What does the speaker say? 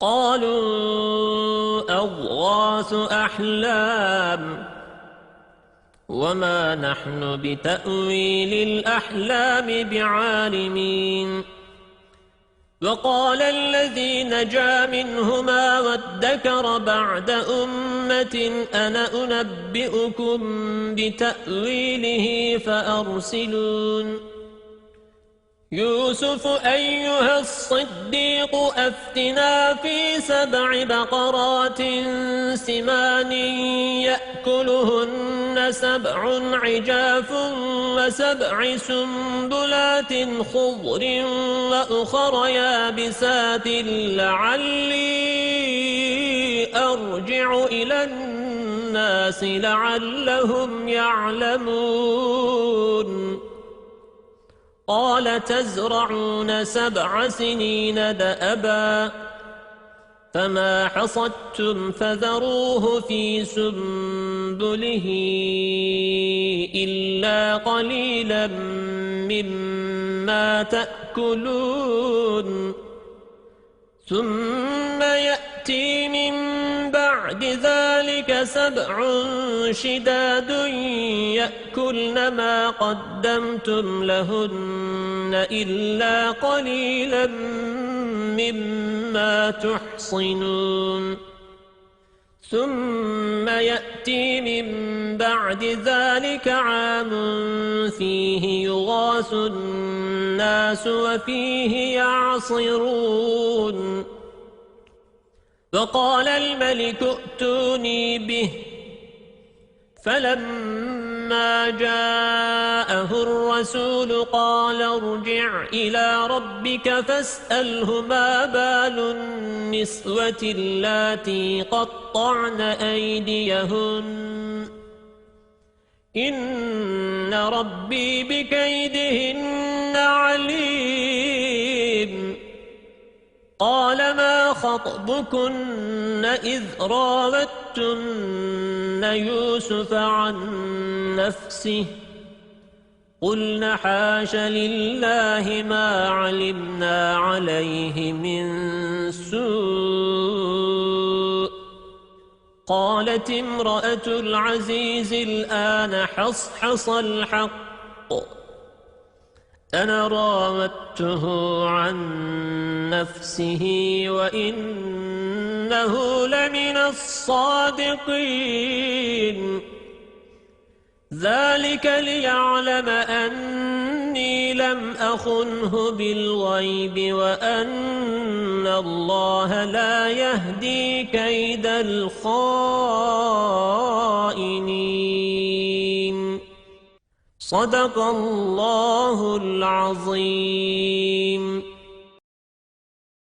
قالوا أضغاث أحلام وما نحن بتأويل الأحلام بعالمين وقال الذي نجا منهما وادكر بعد أمة أنا أنبئكم بتأويله فأرسلون يوسف أيها الصديق أفتنا في سبع بقرات سمان يأكلهن سبع عجاف وسبع سنبلات خضر وأخر يابسات لعلي أرجع إلى الناس لعلهم يعلمون. قال تزرعون سبع سنين دأبا فما حصدتم فذروه في سنبله إلا قليلا مما تأكلون ثم يأتي بعد ذلك سبع شداد يأكلن ما قدمتم لهن إلا قليلا مما تحصنون. ثم يأتي من بعد ذلك عام فيه يغاث الناس وفيه يعصرون. فقال الملك ائتوني به. فلما جاءه الرسول قال ارجع إلى ربك فاسأله ما بال النسوة التي قطعن أيديهن. إن ربي بكيدهن قال ما خطبكن إذ راوتن يوسف عن نفسه قلنا حاش لله ما علمنا عليه من سوء قالت امرأة العزيز الآن حصحص الحق أنا راودته عن نفسه وإنه لمن الصادقين. ذلك ليعلم أني لم أخنه بالغيب وأن الله لا يهدي كيد الخائنين. صدق الله العظيم.